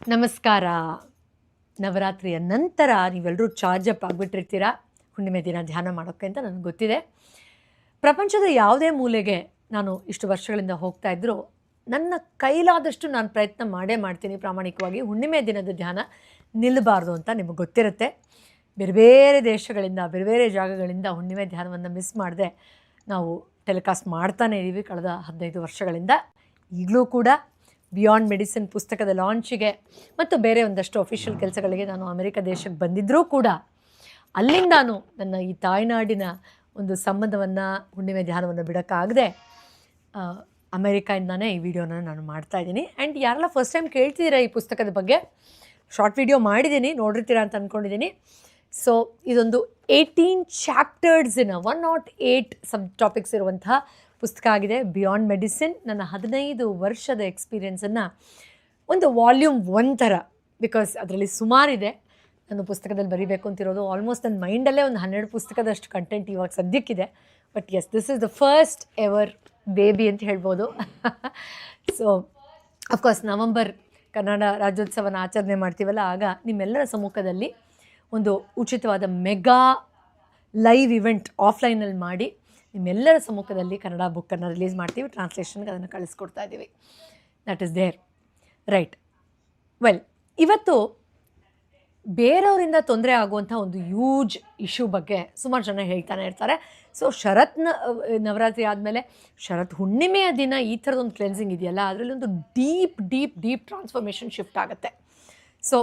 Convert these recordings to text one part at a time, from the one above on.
ನಮಸ್ಕಾರ. ನವರಾತ್ರಿಯ ನಂತರ ನೀವೆಲ್ಲರೂ ಚಾರ್ಜ್ ಅಪ್ ಆಗಿಬಿಟ್ಟಿರ್ತೀರ? ಹುಣ್ಣಿಮೆ ದಿನ ಧ್ಯಾನ ಮಾಡೋಕ್ಕೆ ಅಂತ ನನಗೆ ಗೊತ್ತಿದೆ. ಪ್ರಪಂಚದ ಯಾವುದೇ ಮೂಲೆಗೆ ನಾನು ಇಷ್ಟು ವರ್ಷಗಳಿಂದ ಹೋಗ್ತಾ ಇದ್ದರೂ ನನ್ನ ಕೈಲಾದಷ್ಟು ನಾನು ಪ್ರಯತ್ನ ಮಾಡೇ ಮಾಡ್ತೀನಿ ಪ್ರಾಮಾಣಿಕವಾಗಿ. ಹುಣ್ಣಿಮೆ ದಿನದ ಧ್ಯಾನ ನಿಲ್ಲಬಾರ್ದು ಅಂತ ನಿಮಗೆ ಗೊತ್ತಿರುತ್ತೆ. ಬೇರೆ ಬೇರೆ ದೇಶಗಳಿಂದ, ಬೇರೆ ಬೇರೆ ಜಾಗಗಳಿಂದ ಹುಣ್ಣಿಮೆ ಧ್ಯಾನವನ್ನು ಮಿಸ್ ಮಾಡದೆ ನಾವು ಟೆಲಿಕಾಸ್ಟ್ ಮಾಡ್ತಾನೇ ಇದ್ದೀವಿ ಕಳೆದ ಹದಿನೈದು ವರ್ಷಗಳಿಂದ. ಈಗಲೂ ಕೂಡ ಬಿಯಾಂಡ್ ಮೆಡಿಸಿನ್ ಪುಸ್ತಕದ ಲಾಂಚಿಗೆ ಮತ್ತು ಬೇರೆ ಒಂದಷ್ಟು ಅಫಿಷಿಯಲ್ ಕೆಲಸಗಳಿಗೆ ನಾನು ಅಮೆರಿಕ ದೇಶಕ್ಕೆ ಬಂದಿದ್ದರೂ ಕೂಡ ಅಲ್ಲಿಂದಾನು ನನ್ನ ಈ ತಾಯ್ನಾಡಿನ ಒಂದು ಸಂಬಂಧವನ್ನು, ಹುಣ್ಣಿಮೆ ಧ್ಯಾನವನ್ನು ಬಿಡೋಕ್ಕಾಗದೆ ಅಮೇರಿಕಾಯಿಂದನೇ ಈ ವಿಡಿಯೋನ ನಾನು ಮಾಡ್ತಾ ಇದ್ದೀನಿ. ಆ್ಯಂಡ್ ಯಾರೆಲ್ಲ ಫಸ್ಟ್ ಟೈಮ್ ಕೇಳ್ತಿದ್ದೀರಾ ಈ ಪುಸ್ತಕದ ಬಗ್ಗೆ ಶಾರ್ಟ್ ವಿಡಿಯೋ ಮಾಡಿದ್ದೀನಿ, ನೋಡಿರ್ತೀರಾ ಅಂತ ಅಂದ್ಕೊಂಡಿದ್ದೀನಿ ಸೊ ಇದೊಂದು eighteen ಚಾಪ್ಟರ್ಸಿನ one naught eight sub topics ಇರುವಂತಹ ಪುಸ್ತಕ ಆಗಿದೆ ಬಿಯಾಂಡ್ ಮೆಡಿಸಿನ್ ನನ್ನ ಹದಿನೈದು ವರ್ಷದ ಎಕ್ಸ್ಪೀರಿಯೆನ್ಸನ್ನು ಒಂದು ವಾಲ್ಯೂಮ್ ಒನ್ ಥರ ಬಿಕಾಸ್ ಅದರಲ್ಲಿ ಸುಮಾರಿದೆ ನಾನು ಪುಸ್ತಕದಲ್ಲಿ ಬರೀಬೇಕು ಅಂತಿರೋದು. ಆಲ್ಮೋಸ್ಟ್ ನನ್ನ ಮೈಂಡಲ್ಲೇ ಒಂದು ಹನ್ನೆರಡು ಪುಸ್ತಕದಷ್ಟು ಕಂಟೆಂಟ್ ಇವಾಗ ಸದ್ಯಕ್ಕಿದೆ. But yes this is the first ever baby ಅಂತ ಹೇಳ್ಬೋದು. So of course November Kannada ರಾಜ್ಯೋತ್ಸವನ ಆಚರಣೆ ಮಾಡ್ತೀವಲ್ಲ, ಆಗ ನಿಮ್ಮೆಲ್ಲರ ಸಮ್ಮುಖದಲ್ಲಿ ಒಂದು ಉಚಿತವಾದ ಮೆಗಾ ಲೈವ್ ಇವೆಂಟ್ ಆಫ್ಲೈನಲ್ಲಿ ಮಾಡಿ ನಿಮ್ಮೆಲ್ಲರ ಸಮ್ಮುಖದಲ್ಲಿ ಕನ್ನಡ ಬುಕ್ಕನ್ನು ರಿಲೀಸ್ ಮಾಡ್ತೀವಿ ಟ್ರಾನ್ಸ್ಲೇಷನ್ಗೆ ಅದನ್ನು ಕಳಿಸ್ಕೊಡ್ತಾ ಇದ್ದೀವಿ that is there right well ಇವತ್ತು ಬೇರೆಯವರಿಂದ ತೊಂದರೆ ಆಗುವಂಥ ಒಂದು ಯೂಜ್ ಇಶ್ಯೂ ಬಗ್ಗೆ ಸುಮಾರು ಜನ ಹೇಳ್ತಾನೆ ಇರ್ತಾರೆ. ಸೊ ಶರತ್ನ ನವರಾತ್ರಿ ಆದಮೇಲೆ ಶರತ್ ಹುಣ್ಣಿಮೆಯ ದಿನ ಈ ಥರದೊಂದು ಕ್ಲೆನ್ಸಿಂಗ್ ಇದೆಯಲ್ಲ, ಅದರಲ್ಲಿ ಒಂದು deep deep deep transformation shift ಆಗುತ್ತೆ. ಸೊ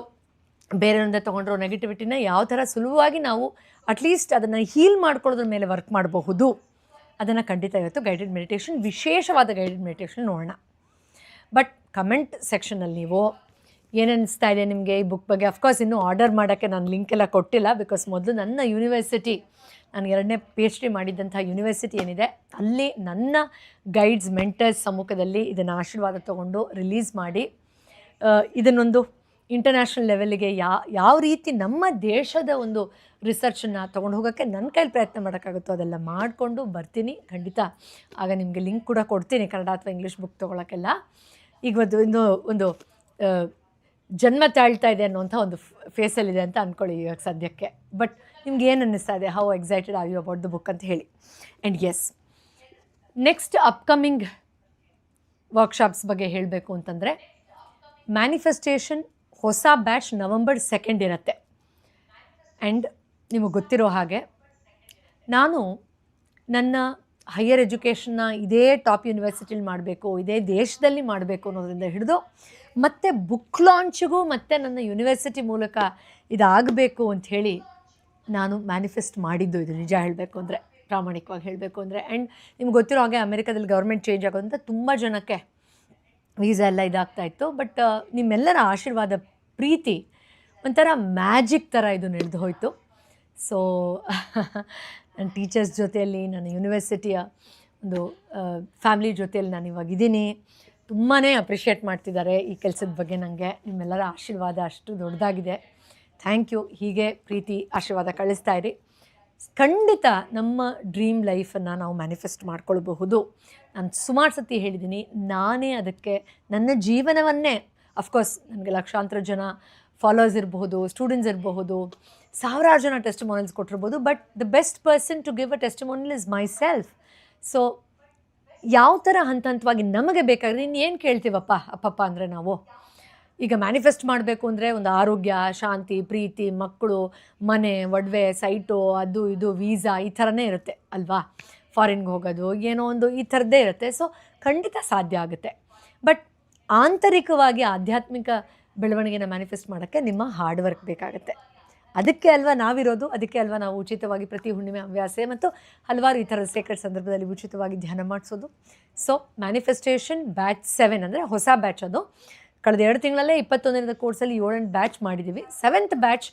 ಬೇರೆಯವರಿಂದ ತೊಗೊಂಡಿರೋ ನೆಗೆಟಿವಿಟಿನ ಯಾವ ಥರ ಸುಲಭವಾಗಿ ನಾವು ಅಟ್ಲೀಸ್ಟ್ ಅದನ್ನು ಹೀಲ್ ಮಾಡ್ಕೊಳ್ಳೋದ್ರ ಮೇಲೆ ವರ್ಕ್ ಮಾಡಬಹುದು. ಅದನ್ನು ಖಂಡಿತ ಇವತ್ತು ಗೈಡೆಡ್ ಮೆಡಿಟೇಷನ್ ವಿಶೇಷವಾದ ಗೈಡೆಡ್ ಮೆಡಿಟೇಷನ್ ನೋಡೋಣ. ಬಟ್ ಕಮೆಂಟ್ ಸೆಕ್ಷನಲ್ಲಿ ನೀವು ಏನನ್ನಿಸ್ತಾ ಇದೆ ನಿಮಗೆ ಈ ಬುಕ್ ಬಗ್ಗೆ? ಅಫ್ಕೋರ್ಸ್ ಇನ್ನೂ ಆರ್ಡರ್ ಮಾಡೋಕ್ಕೆ ನಾನು ಲಿಂಕ್ ಎಲ್ಲ ಕೊಟ್ಟಿಲ್ಲ ಬಿಕಾಸ್ ಮೊದಲು ನನ್ನ ಯೂನಿವರ್ಸಿಟಿ ನಾನು ಎರಡನೇ ಪಿ ಎಚ್ ಡಿ ಮಾಡಿದ್ದಂಥ ಯೂನಿವರ್ಸಿಟಿ ಏನಿದೆ, ಅಲ್ಲಿ ನನ್ನ ಗೈಡ್ಸ್ ಮೆಂಟರ್ಸ್ ಸಮ್ಮುಖದಲ್ಲಿ ಇದನ್ನು ಆಶೀರ್ವಾದ ತೊಗೊಂಡು ರಿಲೀಸ್ ಮಾಡಿ. ಇದನ್ನೊಂದು ಇಂಟರ್ನ್ಯಾಷನಲ್ ಲೆವೆಲ್ಗೆ ಯಾ, ಯಾವ ರೀತಿ ನಮ್ಮ ದೇಶದ ಒಂದು ರಿಸರ್ಚನ್ನು ತೊಗೊಂಡು ಹೋಗೋಕ್ಕೆ ನನ್ನ ಕೈಲಿ ಪ್ರಯತ್ನ ಮಾಡೋಕ್ಕಾಗುತ್ತೋ ಅದೆಲ್ಲ ಮಾಡಿಕೊಂಡು ಬರ್ತೀನಿ. ಖಂಡಿತ. ಆಗ ನಿಮಗೆ ಲಿಂಕ್ ಕೂಡ ಕೊಡ್ತೀನಿ ಕನ್ನಡ ಅಥವಾ ಇಂಗ್ಲೀಷ್ ಬುಕ್ ತೊಗೊಳಕ್ಕೆಲ್ಲ. ಈಗ ಒಂದು ಒಂದು ಒಂದು ಜನ್ಮ ತಾಳ್ತಾ ಇದೆ ಅನ್ನುವಂಥ ಒಂದು ಫೇಸಲ್ಲಿದೆ ಅಂತ ಅಂದ್ಕೊಳ್ಳಿ ಇವಾಗ ಸದ್ಯಕ್ಕೆ. ಬಟ್ ನಿಮ್ಗೆ ಏನು ಅನ್ನಿಸ್ತಾ ಇದೆ? How excited are you about the book ಅಂತ ಹೇಳಿ. And yes next upcoming workshops ಬಗ್ಗೆ ಹೇಳಬೇಕು ಅಂತಂದರೆ ಮ್ಯಾನಿಫೆಸ್ಟೇಷನ್ ಹೊಸ ಬ್ಯಾಚ್ ನವಂಬರ್ ಸೆಕೆಂಡ್ ಇರುತ್ತೆ. ಆ್ಯಂಡ್ ನಿಮಗೆ ಗೊತ್ತಿರೋ ಹಾಗೆ, ನಾನು ನನ್ನ ಹೈಯರ್ ಎಜುಕೇಷನ್ನ ಇದೇ ಟಾಪ್ ಯೂನಿವರ್ಸಿಟಿಲಿ ಮಾಡಬೇಕು, ಇದೇ ದೇಶದಲ್ಲಿ ಮಾಡಬೇಕು ಅನ್ನೋದರಿಂದ ಹಿಡಿದು ಮತ್ತು ಬುಕ್ ಲಾಂಚ್ಗೂ ಮತ್ತು ನನ್ನ ಯೂನಿವರ್ಸಿಟಿ ಮೂಲಕ ಇದಾಗಬೇಕು ಹೇಳಿ ನಾನು ಮ್ಯಾನಿಫೆಸ್ಟ್ ಮಾಡಿದ್ದು ಇದು ನಿಜ ಹೇಳಬೇಕು ಅಂದರೆ, ಪ್ರಾಮಾಣಿಕವಾಗಿ ಹೇಳಬೇಕು ಅಂದರೆ. ಆ್ಯಂಡ್ ನಿಮ್ಗೆ ಗೊತ್ತಿರೋ ಹಾಗೆ ಅಮೆರಿಕದಲ್ಲಿ ಗೌರ್ಮೆಂಟ್ ಚೇಂಜ್ ಆಗೋದ್ರಿಂದ ತುಂಬ ಜನಕ್ಕೆ ವೀಸಾ ಎಲ್ಲ ಇದಾಗ್ತಾ ಇತ್ತು. ಬಟ್ ನಿಮ್ಮೆಲ್ಲರ ಆಶೀರ್ವಾದ ಪ್ರೀತಿ, ಒಂಥರ ಮ್ಯಾಜಿಕ್ ಥರ ಇದು ನಡೆದು ಹೋಯಿತು. ಸೊ ನನ್ನ ಟೀಚರ್ಸ್ ಜೊತೆಯಲ್ಲಿ, ನನ್ನ ಯೂನಿವರ್ಸಿಟಿಯ ಒಂದು ಫ್ಯಾಮ್ಲಿ ಜೊತೆಯಲ್ಲಿ ನಾನು ಇವಾಗ ಇದ್ದೀನಿ. ತುಂಬಾ ಅಪ್ರಿಷಿಯೇಟ್ ಮಾಡ್ತಿದ್ದಾರೆ ಈ ಕೆಲಸದ ಬಗ್ಗೆ ನನಗೆ ನಿಮ್ಮೆಲ್ಲರ ಆಶೀರ್ವಾದ ಅಷ್ಟು ದೊಡ್ಡದಾಗಿದೆ. Thank you. ಹೀಗೆ ಪ್ರೀತಿ, ಆಶೀರ್ವಾದ ಕಳಿಸ್ತಾ ಇರಿ. ಖಂಡಿತ ನಮ್ಮ ಡ್ರೀಮ್ ಲೈಫನ್ನು ನಾವು ಮ್ಯಾನಿಫೆಸ್ಟ್ ಮಾಡ್ಕೊಳ್ಬಹುದು. ನಾನು ಸುಮಾರು ಸತಿ ಹೇಳಿದ್ದೀನಿ, ನಾನೇ ಅದಕ್ಕೆ ನನ್ನ ಜೀವನವನ್ನೇ ಅಫ್ಕೋರ್ಸ್ ನನಗೆ ಲಕ್ಷಾಂತರ ಜನ ಫಾಲೋವರ್ಸ್ ಇರಬಹುದು ಸ್ಟೂಡೆಂಟ್ಸ್ ಇರಬಹುದು, ಸಾವಿರಾರು ಜನ testimonials ಕೊಟ್ಟಿರ್ಬೋದು but the best person to give a testimonial is myself so ಯಾವ ಥರ ಹಂತ ಹಂತವಾಗಿ ನಮಗೆ ಬೇಕಾದ್ರೆ ನೀನು ಏನು ಕೇಳ್ತೀವಪ್ಪ, ಅಪ್ಪಪ್ಪ ಅಂದರೆ ನಾವು? ಈಗ ಮ್ಯಾನಿಫೆಸ್ಟ್ ಮಾಡಬೇಕು ಅಂದರೆ ಒಂದು ಆರೋಗ್ಯ, ಶಾಂತಿ, ಪ್ರೀತಿ, ಮಕ್ಕಳು, ಮನೆ, ಒಡವೆ ಸೈಟು ಅದು ಇದು ವೀಸಾ ಈ ಥರನೇ ಇರುತ್ತೆ ಅಲ್ವಾ? ಫಾರಿನ್ಗೆ ಹೋಗೋದು, ಏನೋ ಒಂದು ಈ ಥರದ್ದೇ ಇರುತ್ತೆ. ಸೊ ಖಂಡಿತ ಸಾಧ್ಯ ಆಗುತ್ತೆ. ಬಟ್ ಆಂತರಿಕವಾಗಿ ಆಧ್ಯಾತ್ಮಿಕ ಬೆಳವಣಿಗೆನ ಮ್ಯಾನಿಫೆಸ್ಟ್ ಮಾಡೋಕ್ಕೆ ನಿಮ್ಮ ಹಾರ್ಡ್ ವರ್ಕ್ ಬೇಕಾಗುತ್ತೆ. ಅದಕ್ಕೆ ಅಲ್ವಾ ನಾವಿರೋದು? ಅದಕ್ಕೆ ಅಲ್ವಾ ನಾವು ಉಚಿತವಾಗಿ ಪ್ರತಿ ಹುಣ್ಣಿಮೆ ಹವ್ಯಾಸ ಮತ್ತು ಹಲವಾರು ಈ ಥರದ ಸೇಕ್ರೆಟ್ ಸಂದರ್ಭದಲ್ಲಿ ಉಚಿತವಾಗಿ ಧ್ಯಾನ ಮಾಡಿಸೋದು. ಸೊ ಮ್ಯಾನಿಫೆಸ್ಟೇಷನ್ ಬ್ಯಾಚ್ ಸೆವೆನ್ ಅಂದರೆ ಹೊಸ ಬ್ಯಾಚ್ ಅದು. ಕಳೆದ ಎರಡು ತಿಂಗಳಲ್ಲೇ ಇಪ್ಪತ್ತೊಂದನೇ ಕೋರ್ಸಲ್ಲಿ ಏಳೆಂಟು ಬ್ಯಾಚ್ ಮಾಡಿದ್ದೀವಿ ಸೆವೆಂತ್ ಬ್ಯಾಚ್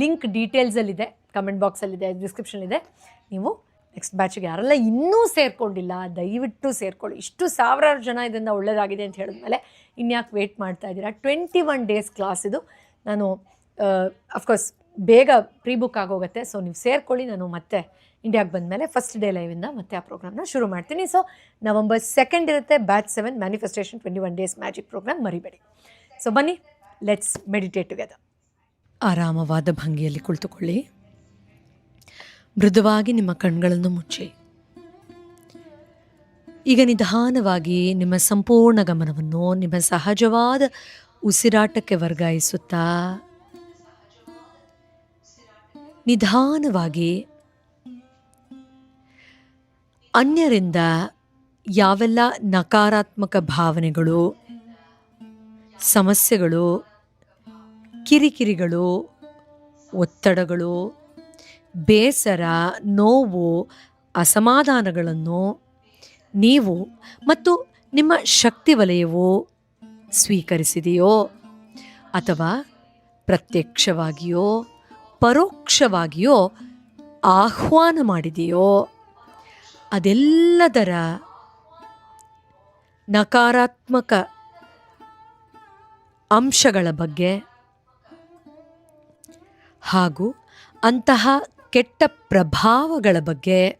ಲಿಂಕ್ ಡೀಟೇಲ್ಸಲ್ಲಿದೆ ಕಮೆಂಟ್ ಬಾಕ್ಸಲ್ಲಿದೆ ಡಿಸ್ಕ್ರಿಪ್ಷನಲ್ಲಿದೆ ನೀವು ನೆಕ್ಸ್ಟ್ ಬ್ಯಾಚಿಗೆ ಯಾರೆಲ್ಲ ಇನ್ನೂ ಸೇರಿಕೊಂಡಿಲ್ಲ, ದಯವಿಟ್ಟು ಸೇರ್ಕೊಳ್ಳಿ. ಇಷ್ಟು ಸಾವಿರಾರು ಜನ ಇದರಿಂದ ಒಳ್ಳೆಯದಾಗಿದೆ ಅಂತ ಹೇಳಿದ್ಮೇಲೆ ಇನ್ಯಾಕೆ ವೇಟ್ ಮಾಡ್ತಾ ಇದ್ದೀರಾ? ಟ್ವೆಂಟಿ ಒನ್ ಡೇಸ್ ಕ್ಲಾಸ್ ಇದು. ನಾನು ಅಫ್ಕೋರ್ಸ್ ಬೇಗ ಪ್ರೀ ಬುಕ್ ಆಗೋಗುತ್ತೆ. ಸೊ ನೀವು ಸೇರ್ಕೊಳ್ಳಿ. ನಾನು ಮತ್ತೆ ಇಂಡಿಯಾಗೆ ಬಂದಮೇಲೆ ಫಸ್ಟ್ ಡೇ ಲೈವಿಂದ ಮತ್ತೆ ಆ ಪ್ರೋಗ್ರಾಮ್ನ ಶುರು ಮಾಡ್ತೀನಿ. ಸೊ ನವಂಬರ್ ಸೆಕೆಂಡ್ ಇರುತ್ತೆ. Batch seven manifestation twenty one days magic program ಮರಿಬೇಡಿ. ಸೊ ಬನ್ನಿ. ಲೆಟ್ಸ್ ಮೆಡಿಟೇಟ್ ಟುಗೆದರ್ ಆರಾಮವಾದ ಭಂಗಿಯಲ್ಲಿ ಕುಳಿತುಕೊಳ್ಳಿ. ಮೃದುವಾಗಿ ನಿಮ್ಮ ಕಣ್ಗಳನ್ನು ಮುಚ್ಚಿ. ಈಗ ನಿಧಾನವಾಗಿ ನಿಮ್ಮ ಸಂಪೂರ್ಣ ಗಮನವನ್ನು ನಿಮ್ಮ ಸಹಜವಾದ ಉಸಿರಾಟಕ್ಕೆ ವರ್ಗಾಯಿಸುತ್ತಾ. ನಿಧಾನವಾಗಿ. ಅನ್ಯರಿಂದ ಯಾವೆಲ್ಲ ನಕಾರಾತ್ಮಕ ಭಾವನೆಗಳು, ಸಮಸ್ಯೆಗಳು, ಕಿರಿಕಿರಿಗಳು, ಒತ್ತಡಗಳು ಬೇಸರ, ನೋವು, ಅಸಮಾಧಾನಗಳನ್ನು ನೀವು ಮತ್ತು ನಿಮ್ಮ ಶಕ್ತಿ ವಲಯವು ಸ್ವೀಕರಿಸಿದೆಯೋ ಅಥವಾ ಪ್ರತ್ಯಕ್ಷವಾಗಿಯೋ, ಪರೋಕ್ಷವಾಗಿಯೋ ಆಹ್ವಾನ ಮಾಡಿದೆಯೋ, ಅದೆಲ್ಲದರ ನಕಾರಾತ್ಮಕ ಅಂಶಗಳ ಬಗ್ಗೆ ಹಾಗೂ ಅಂತಹ ಕೆಟ್ಟ ಪ್ರಭಾವಗಳ ಬಗ್ಗೆ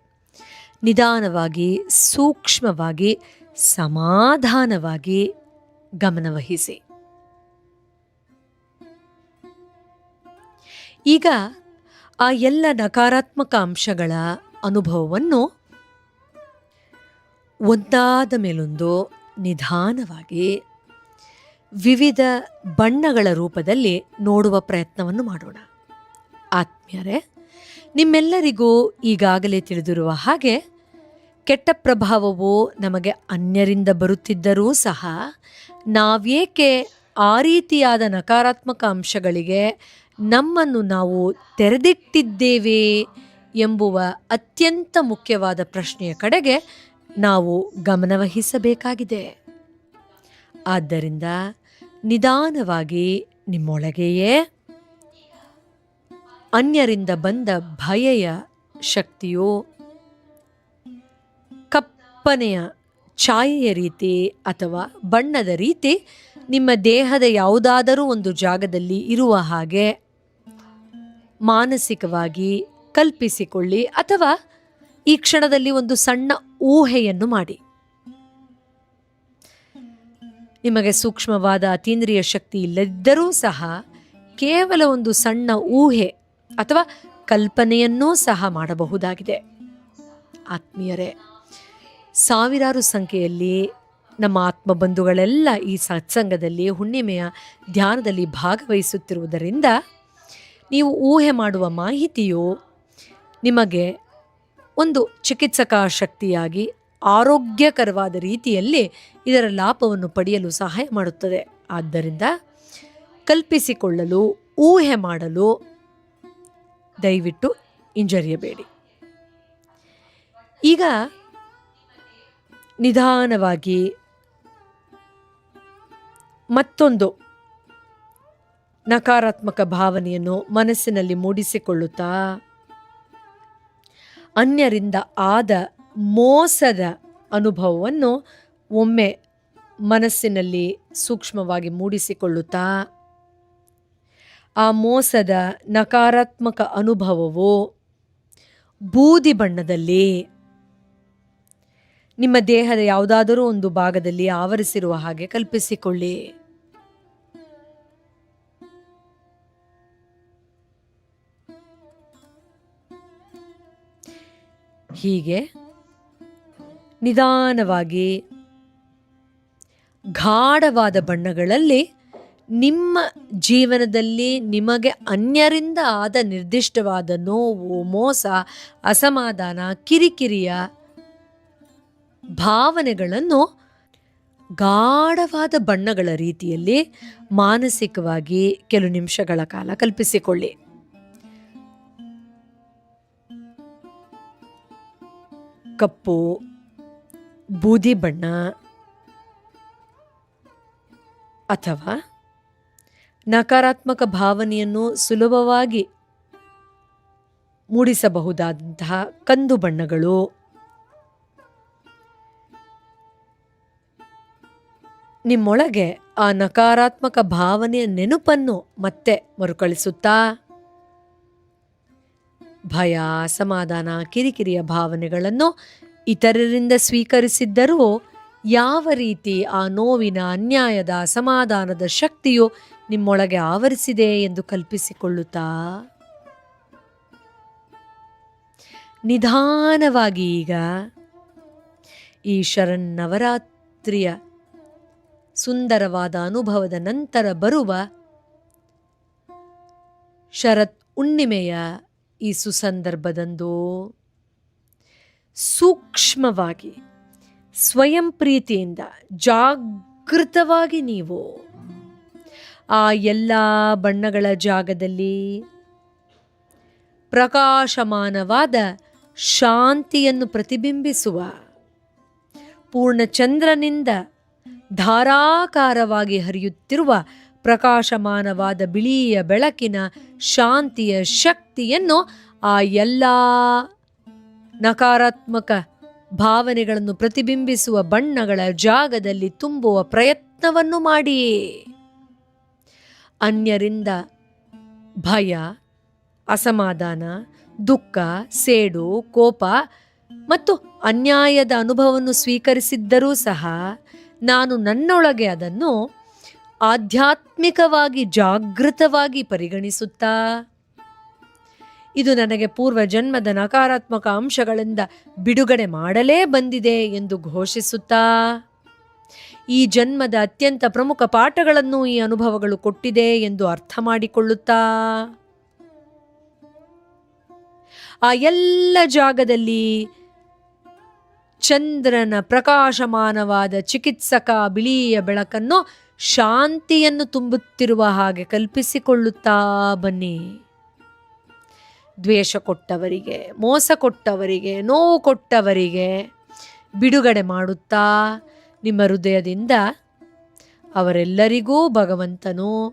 ನಿಧಾನವಾಗಿ, ಸೂಕ್ಷ್ಮವಾಗಿ, ಸಮಾಧಾನವಾಗಿ ಗಮನವಹಿಸಿ ಈಗ ಆ ಎಲ್ಲ ನಕಾರಾತ್ಮಕ ಅಂಶಗಳ ಅನುಭವವನ್ನು ಒಂದಾದ ಮೇಲೊಂದು ನಿಧಾನವಾಗಿ ವಿವಿಧ ಬಣ್ಣಗಳ ರೂಪದಲ್ಲಿ ನೋಡುವ ಪ್ರಯತ್ನವನ್ನು ಮಾಡೋಣ. ಆತ್ಮೀಯರೇ ನಿಮ್ಮೆಲ್ಲರಿಗೂ ಈಗಾಗಲೇ ತಿಳಿದಿರುವ ಹಾಗೆ ಕೆಟ್ಟ ಪ್ರಭಾವವು ನಮಗೆ ಅನ್ಯರಿಂದ ಬರುತ್ತಿದ್ದರೂ ಸಹ ನಾವೇಕೆ ಆ ರೀತಿಯಾದ ನಕಾರಾತ್ಮಕ ಅಂಶಗಳಿಗೆ ನಮ್ಮನ್ನು ನಾವು ತೆರೆದಿಟ್ಟಿದ್ದೇವೆ ಎಂಬುವ ಅತ್ಯಂತ ಮುಖ್ಯವಾದ ಪ್ರಶ್ನೆಯ ಕಡೆಗೆ ನಾವು ಗಮನವಹಿಸಬೇಕಾಗಿದೆ. ಆದ್ದರಿಂದ ನಿಧಾನವಾಗಿ ನಿಮ್ಮೊಳಗೆಯೇ ಅನ್ಯರಿಂದ ಬಂದ ಭಯಯ ಶಕ್ತಿಯೋ? ಕಪ್ಪನೆಯ ಛಾಯೆಯ ರೀತಿ ಅಥವಾ ಬಣ್ಣದ ರೀತಿ ನಿಮ್ಮ ದೇಹದ ಯಾವುದಾದರೂ ಒಂದು ಜಾಗದಲ್ಲಿ ಇರುವ ಹಾಗೆ ಮಾನಸಿಕವಾಗಿ ಕಲ್ಪಿಸಿಕೊಳ್ಳಿ ಅಥವಾ ಈ ಕ್ಷಣದಲ್ಲಿ ಒಂದು ಸಣ್ಣ ಊಹೆಯನ್ನು ಮಾಡಿ. ನಿಮಗೆ ಸೂಕ್ಷ್ಮವಾದ ಅತೀಂದ್ರಿಯ ಶಕ್ತಿ ಇಲ್ಲದಿದ್ದರೂ ಸಹ ಕೇವಲ ಒಂದು ಸಣ್ಣ ಊಹೆ ಅಥವಾ ಕಲ್ಪನೆಯನ್ನೂ ಸಹ ಮಾಡಬಹುದಾಗಿದೆ. ಆತ್ಮೀಯರೇ, ಸಾವಿರಾರು ಸಂಖ್ಯೆಯಲ್ಲಿ ನಮ್ಮ ಆತ್ಮಬಂಧುಗಳೆಲ್ಲ ಈ ಸತ್ಸಂಗದಲ್ಲಿ ಹುಣ್ಣಿಮೆಯ ಧ್ಯಾನದಲ್ಲಿ ಭಾಗವಹಿಸುತ್ತಿರುವುದರಿಂದ ನೀವು ಊಹೆ ಮಾಡುವ ಮಾಹಿತಿಯು ನಿಮಗೆ ಒಂದು ಚಿಕಿತ್ಸಕ ಶಕ್ತಿಯಾಗಿ ಆರೋಗ್ಯಕರವಾದ ರೀತಿಯಲ್ಲಿ ಇದರ ಲಾಭವನ್ನು ಪಡೆಯಲು ಸಹಾಯ ಮಾಡುತ್ತದೆ. ಆದ್ದರಿಂದ ಕಲ್ಪಿಸಿಕೊಳ್ಳಲು, ಊಹೆ ಮಾಡಲು ದಯವಿಟ್ಟು ಹಿಂಜರಿಯಬೇಡಿ. ಈಗ ನಿಧಾನವಾಗಿ ಮತ್ತೊಂದು ನಕಾರಾತ್ಮಕ ಭಾವನೆಯನ್ನು ಮನಸ್ಸಿನಲ್ಲಿ ಮೂಡಿಸಿಕೊಳ್ಳುತ್ತಾ, ಅನ್ಯರಿಂದ ಆದ ಮೋಸದ ಅನುಭವವನ್ನು ಒಮ್ಮೆ ಮನಸ್ಸಿನಲ್ಲಿ ಸೂಕ್ಷ್ಮವಾಗಿ ಮೂಡಿಸಿಕೊಳ್ಳುತ್ತಾ ಆ ಮೋಸದ ನಕಾರಾತ್ಮಕ ಅನುಭವವು ಬೂದಿ ಬಣ್ಣದಲ್ಲಿ ನಿಮ್ಮ ದೇಹದ ಯಾವುದಾದರೂ ಒಂದು ಭಾಗದಲ್ಲಿ ಆವರಿಸಿರುವ ಹಾಗೆ ಕಲ್ಪಿಸಿಕೊಳ್ಳಿ. ಹೀಗೆ ನಿಧಾನವಾಗಿ ಗಾಢವಾದ ಬಣ್ಣಗಳಲ್ಲಿ ನಿಮ್ಮ ಜೀವನದಲ್ಲಿ ನಿಮಗೆ ಅನ್ಯರಿಂದ ಆದ ನಿರ್ದಿಷ್ಟವಾದ ನೋವು, ಮೋಸ, ಅಸಮಾಧಾನ, ಕಿರಿಕಿರಿಯ ಭಾವನೆಗಳನ್ನು ಗಾಢವಾದ ಬಣ್ಣಗಳ ರೀತಿಯಲ್ಲಿ ಮಾನಸಿಕವಾಗಿ ಕೆಲವು ನಿಮಿಷಗಳ ಕಾಲ ಕಲ್ಪಿಸಿಕೊಳ್ಳಿ. ಕಪ್ಪು, ಬೂದಿ ಬಣ್ಣ ಅಥವಾ ನಕಾರಾತ್ಮಕ ಭಾವನೆಯನ್ನು ಸುಲಭವಾಗಿ ಮೂಡಿಸಬಹುದಾದಂತಹ ಕಂದು ಬಣ್ಣಗಳು. ನಿಮ್ಮೊಳಗೆ ಆ ನಕಾರಾತ್ಮಕ ಭಾವನೆಯ ನೆನಪನ್ನು ಮತ್ತೆ ಮರುಕಳಿಸುತ್ತಾ? ಭಯ ಅಸಮಾಧಾನ ಕಿರಿಕಿರಿಯ ಭಾವನೆಗಳನ್ನು ಇತರರಿಂದ ಸ್ವೀಕರಿಸಿದ್ದರೂ ಯಾವ ರೀತಿ ಆ ನೋವಿನ, ಅನ್ಯಾಯದ ಅಸಮಾಧಾನದ ಶಕ್ತಿಯು ನಿಮ್ಮೊಳಗೆ ಆವರಿಸಿದೆ ಎಂದು ಕಲ್ಪಿಸಿಕೊಳ್ಳುತ್ತಾ? ನಿಧಾನವಾಗಿ ಈಗ ಈ ಶರನ್ನವರಾತ್ರಿಯ ಸುಂದರವಾದ ಅನುಭವದ ನಂತರ ಬರುವ ಶರತ್ ಹುಣ್ಣಿಮೆಯ ಈ ಸುಸಂದರ್ಭದಂದು ಸೂಕ್ಷ್ಮವಾಗಿ, ಸ್ವಯಂ ಪ್ರೀತಿಯಿಂದ ಜಾಗೃತವಾಗಿ ನೀವು ಆ ಎಲ್ಲ ಬಣ್ಣಗಳ ಜಾಗದಲ್ಲಿ ಪ್ರಕಾಶಮಾನವಾದ ಶಾಂತಿಯನ್ನು ಪ್ರತಿಬಿಂಬಿಸುವ ಪೂರ್ಣಚಂದ್ರನಿಂದ ಧಾರಾಕಾರವಾಗಿ ಹರಿಯುತ್ತಿರುವ ಪ್ರಕಾಶಮಾನವಾದ ಬಿಳಿಯ ಬೆಳಕಿನ ಶಾಂತಿಯ ಶಕ್ತಿಯನ್ನು ಆ ಎಲ್ಲ ನಕಾರಾತ್ಮಕ ಭಾವನೆಗಳನ್ನು ಪ್ರತಿಬಿಂಬಿಸುವ ಬಣ್ಣಗಳ ಜಾಗದಲ್ಲಿ ತುಂಬುವ ಪ್ರಯತ್ನವನ್ನು ಮಾಡಿ. ಅನ್ಯರಿಂದ ಭಯ, ಅಸಮಾಧಾನ, ದುಃಖ, ಸೇಡು, ಕೋಪ ಮತ್ತು ಅನ್ಯಾಯದ ಅನುಭವವನ್ನು ಸ್ವೀಕರಿಸಿದ್ದರೂ ಸಹ ನಾನು ನನ್ನೊಳಗೆ ಅದನ್ನು ಆಧ್ಯಾತ್ಮಿಕವಾಗಿ ಜಾಗೃತವಾಗಿ ಪರಿಗಣಿಸುತ್ತಾ? ಇದು ನನಗೆ ಪೂರ್ವ ಜನ್ಮದ ನಕಾರಾತ್ಮಕ ಅಂಶಗಳಿಂದ ಬಿಡುಗಡೆ ಮಾಡಲೇ ಬಂದಿದೆ ಎಂದು ಘೋಷಿಸುತ್ತಾ? ಈ ಜನ್ಮದ ಅತ್ಯಂತ ಪ್ರಮುಖ ಪಾಠಗಳನ್ನು ಈ ಅನುಭವಗಳು ಕೊಟ್ಟಿದೆ ಎಂದು ಅರ್ಥ ಮಾಡಿಕೊಳ್ಳುತ್ತಾ? ಆ ಎಲ್ಲ ಜಾಗದಲ್ಲಿ ಚಂದ್ರನ ಪ್ರಕಾಶಮಾನವಾದ ಚಿಕಿತ್ಸಕ ಬಿಳಿಯ ಬೆಳಕನ್ನು ಶಾಂತಿಯನ್ನು ತುಂಬುತ್ತಿರುವ ಹಾಗೆ ಕಲ್ಪಿಸಿಕೊಳ್ಳುತ್ತಾ ಬನ್ನಿ. ದ್ವೇಷ ಕೊಟ್ಟವರಿಗೆ, ಮೋಸ ಕೊಟ್ಟವರಿಗೆ, ನೋವು ಕೊಟ್ಟವರಿಗೆ ಬಿಡುಗಡೆ ಮಾಡುತ್ತಾ? ನಿಮ್ಮ ಹೃದಯದಿಂದ ಅವರೆಲ್ಲರಿಗೂ ಭಗವಂತನು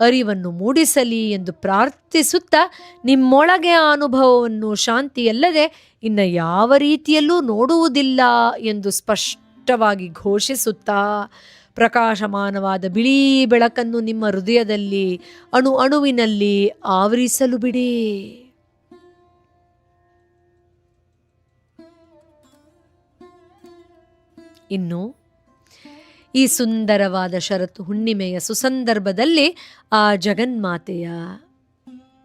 ಅರಿವನ್ನು ಮೂಡಿಸಲಿ ಎಂದು ಪ್ರಾರ್ಥಿಸುತ್ತಾ ನಿಮ್ಮೊಳಗೆ ಆ ಅನುಭವವನ್ನು ಶಾಂತಿಯಲ್ಲದೆ ಇನ್ನು ಯಾವ ರೀತಿಯಲ್ಲೂ ನೋಡುವುದಿಲ್ಲ ಎಂದು ಸ್ಪಷ್ಟವಾಗಿ ಘೋಷಿಸುತ್ತಾ ಪ್ರಕಾಶಮಾನವಾದ ಬಿಳಿ ಬೆಳಕನ್ನು ನಿಮ್ಮ ಹೃದಯದಲ್ಲಿ ಅಣು ಅಣುವಿನಲ್ಲಿ ಆವರಿಸಲು ಬಿಡಿ. ಇನ್ನು ಈ ಸುಂದರವಾದ ಶರತ್ತು ಹುಣ್ಣಿಮೆಯ ಸುಸಂದರ್ಭದಲ್ಲಿ ಆ ಜಗನ್ಮಾತೆಯ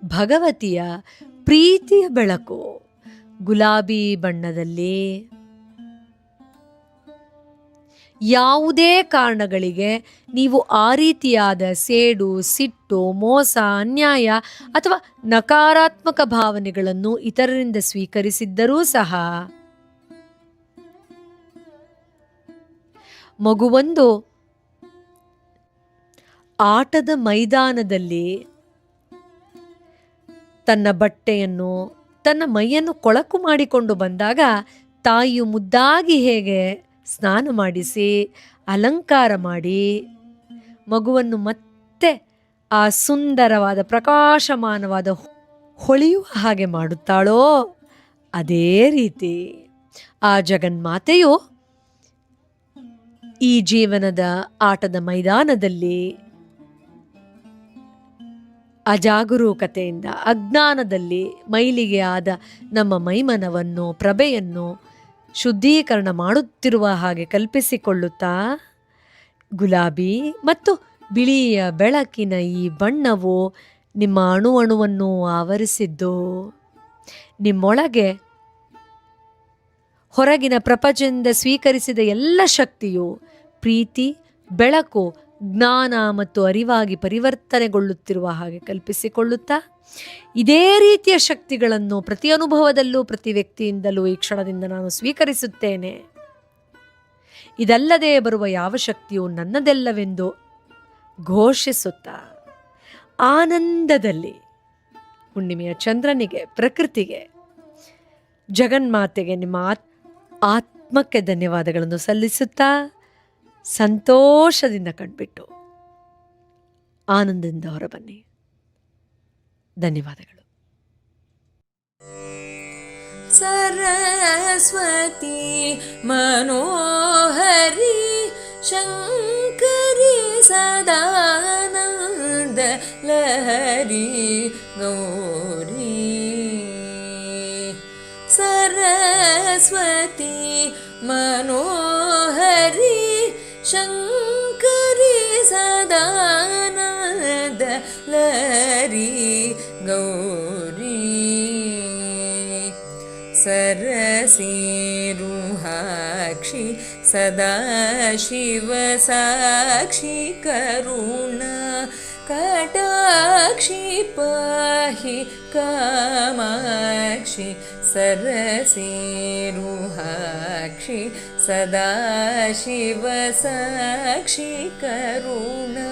ಭಗವತಿಯ ಪ್ರೀತಿಯ ಬೆಳಕು ಗುಲಾಬಿ ಬಣ್ಣದಲ್ಲಿ. ಯಾವುದೇ ಕಾರಣಗಳಿಗೆ ನೀವು ಆ ರೀತಿಯಾದ ಸೇಡು, ಸಿಟ್ಟು, ಮೋಸ, ಅನ್ಯಾಯ ಅಥವಾ ನಕಾರಾತ್ಮಕ ಭಾವನೆಗಳನ್ನು ಇತರರಿಂದ ಸ್ವೀಕರಿಸಿದ್ದರೂ ಸಹ ಮಗುವೊಂದು. ಆಟದ ಮೈದಾನದಲ್ಲಿ ತನ್ನ ಬಟ್ಟೆಯನ್ನು, ತನ್ನ ಮೈಯನ್ನು ಕೊಳಕು ಮಾಡಿಕೊಂಡು ಬಂದಾಗ ತಾಯಿಯು ಮುದ್ದಾಗಿ ಹೇಗೆ ಸ್ನಾನ ಮಾಡಿಸಿ, ಅಲಂಕಾರ ಮಾಡಿ, ಮಗುವನ್ನು ಮತ್ತೆ ಆ ಸುಂದರವಾದ ಪ್ರಕಾಶಮಾನವಾದ ಹೊಳೆಯುವ ಹಾಗೆ ಮಾಡುತ್ತಾಳೋ? ಅದೇ ರೀತಿ ಆ ಜಗನ್ಮಾತೆಯು ಈ ಜೀವನದ ಆಟದ ಮೈದಾನದಲ್ಲಿ ಅಜಾಗರೂಕತೆಯಿಂದ, ಅಜ್ಞಾನದಲ್ಲಿ ಮೈಲಿಗೆ ಆದ ನಮ್ಮ ಮೈಮನವನ್ನು, ಪ್ರಭೆಯನ್ನು ಶುದ್ಧೀಕರಣ ಮಾಡುತ್ತಿರುವ ಹಾಗೆ ಕಲ್ಪಿಸಿಕೊಳ್ಳುತ್ತಾ, ಗುಲಾಬಿ ಮತ್ತು ಬಿಳಿಯ ಬೆಳಕಿನ ಈ ಬಣ್ಣವು ನಿಮ್ಮ ಅಣು ಅಣುವನ್ನು ಆವರಿಸಿದ್ದು, ನಿಮ್ಮೊಳಗೆ ಹೊರಗಿನ ಪ್ರಪಂಚದಿಂದ ಸ್ವೀಕರಿಸಿದ ಎಲ್ಲ ಶಕ್ತಿಯು ಪ್ರೀತಿ, ಬೆಳಕು, ಜ್ಞಾನ ಮತ್ತು ಅರಿವಾಗಿ ಪರಿವರ್ತನೆಗೊಳ್ಳುತ್ತಿರುವ ಹಾಗೆ ಕಲ್ಪಿಸಿಕೊಳ್ಳುತ್ತಾ, ಇದೇ ರೀತಿಯ ಶಕ್ತಿಗಳನ್ನು ಪ್ರತಿ ಅನುಭವದಲ್ಲೂ, ಪ್ರತಿ ವ್ಯಕ್ತಿಯಿಂದಲೂ ಈ ಕ್ಷಣದಿಂದ ನಾನು ಸ್ವೀಕರಿಸುತ್ತೇನೆ. ಇದಲ್ಲದೆ ಬರುವ ಯಾವ ಶಕ್ತಿಯೂ ನನ್ನದೆಲ್ಲವೆಂದು ಘೋಷಿಸುತ್ತಾ, ಆನಂದದಲ್ಲಿ, ಹುಣ್ಣಿಮೆಯ ಚಂದ್ರನಿಗೆ, ಪ್ರಕೃತಿಗೆ, ಜಗನ್ಮಾತೆಗೆ ನಿಮ್ಮ ಆತ್ಮಕ್ಕೆ ಧನ್ಯವಾದಗಳನ್ನು ಸಲ್ಲಿಸುತ್ತಾ ಸಂತೋಷದಿಂದ ಕಂಡ್ಬಿಟ್ಟು ಆನಂದದಿಂದ ಹೊರಬನ್ನಿ ಧನ್ಯವಾದಗಳು सरस्वती मनोहरि शङ्करि सदानन्द लहरी गौरी सरस्वती मनोहरि शङ्करि सदानद लरि गौरी। सरसिरुहाक्षि सदा शिवसाक्षि करुणा। कटाक्षिपाहि कामाक्षि सरसीरुहाक्षि सदाशिवसाक्षि करुणा।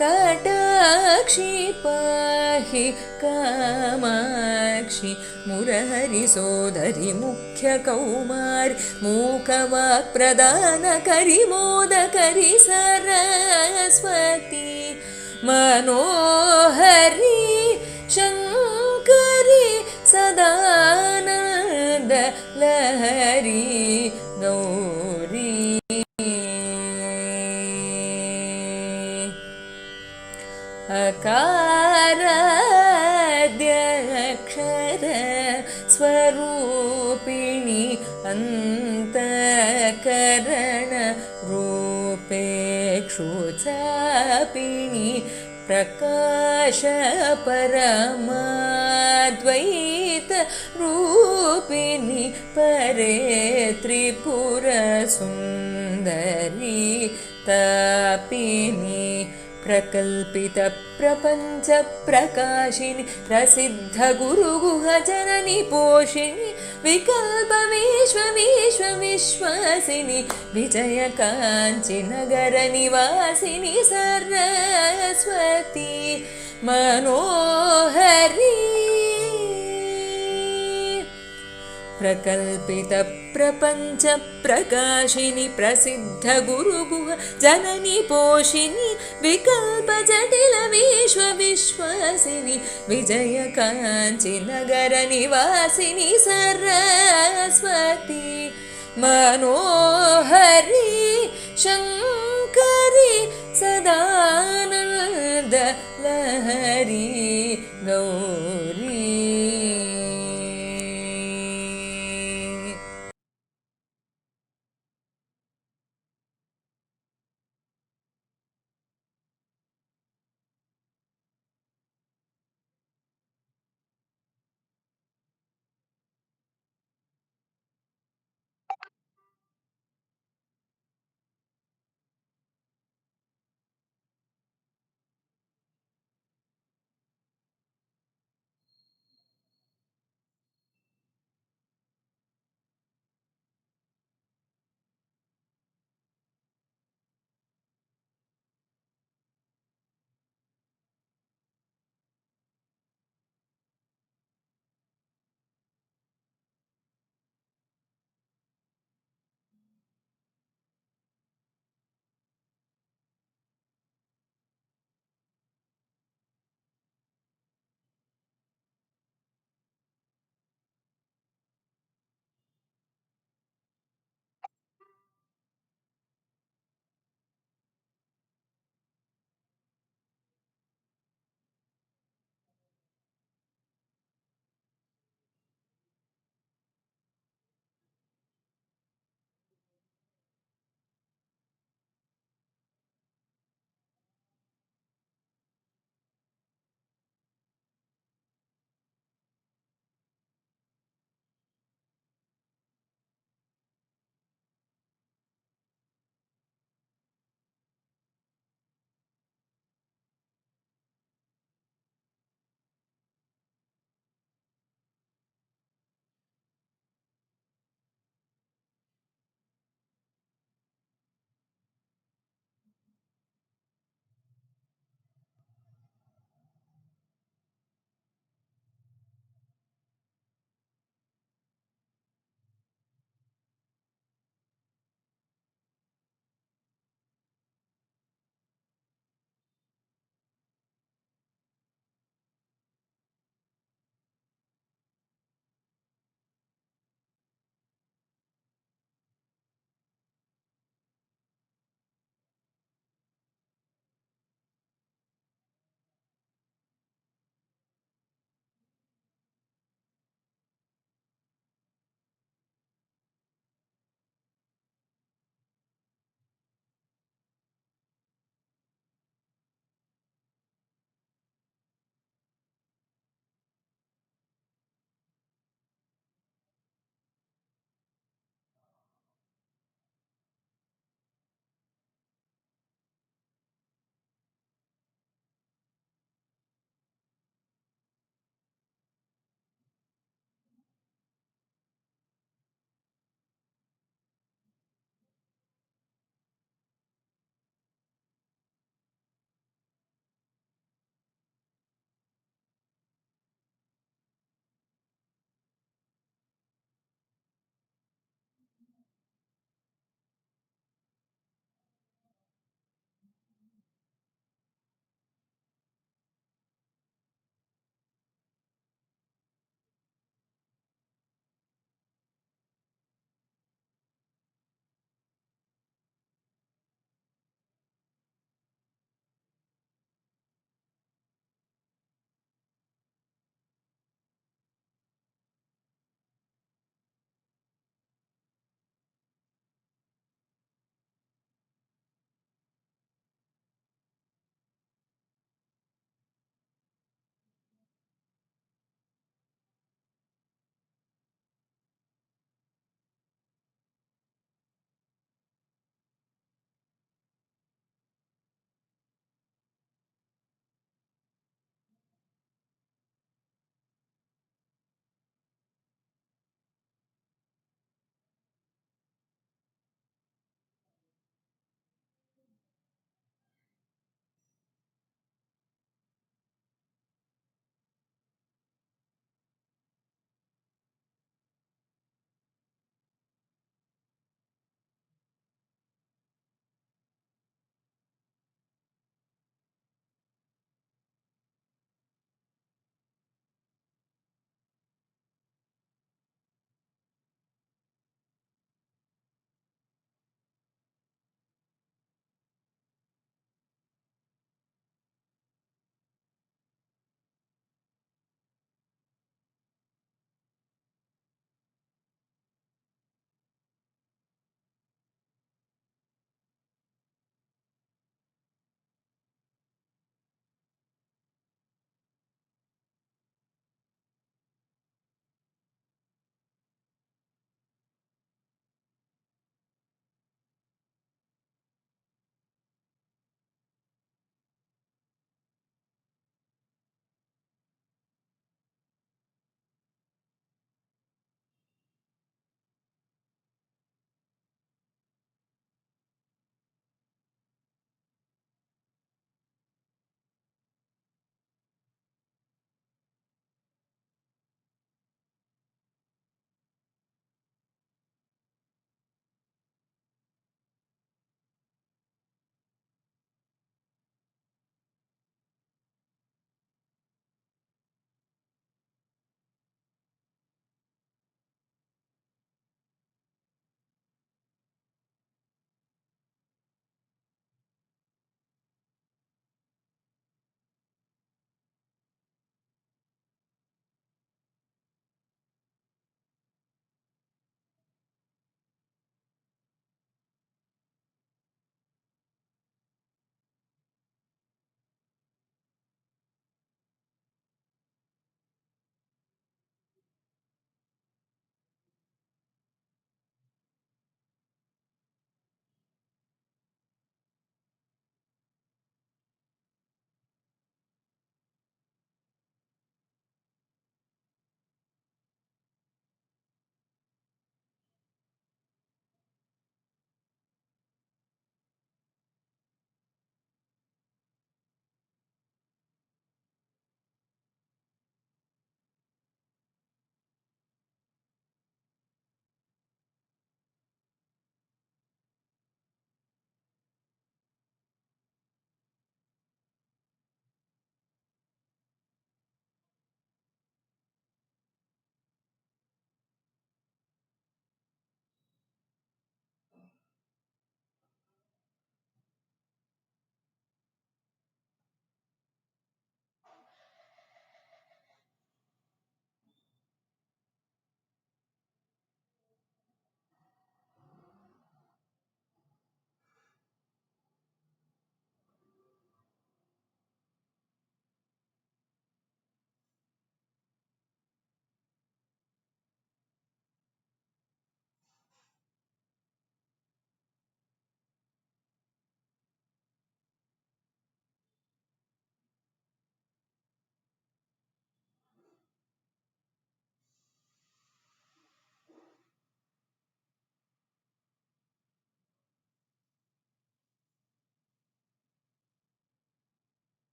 कटाक्षि पाहि कामाक्षि मुरहरिसोदरि मुख्यकौमारि मूकवाक्प्रदानकरि मोदकरि सरस्वती। मनोहरि शङ्करि सदानन्द लहरी गौरी। अकाराद्यक्षर स्वरूपिणि अन्तकरण रूपेक्षुचापिणि प्रकाश परमाद्वैत रूपिणि परे त्रिपुरसुन्दरी तापिनि प्रकल्पितप्रपञ्चप्रकाशिनि प्रसिद्धगुरुगुहजननि पोषिणि विकल्पविश्वविश्वविश्वासिनि विजयकाञ्चिनगरनिवासिनि सरस्वती मनोहरी प्रकल्पितप्रपञ्चप्रकाशिनि प्रसिद्धगुरुगुह जननि पोषिणि विकल्पजटिलविश्वविश्वासिनि विजयकाञ्चिनगरनिवासिनि सरस्वती मनोहरि शङ्करि सदानन्द लहरी गौरी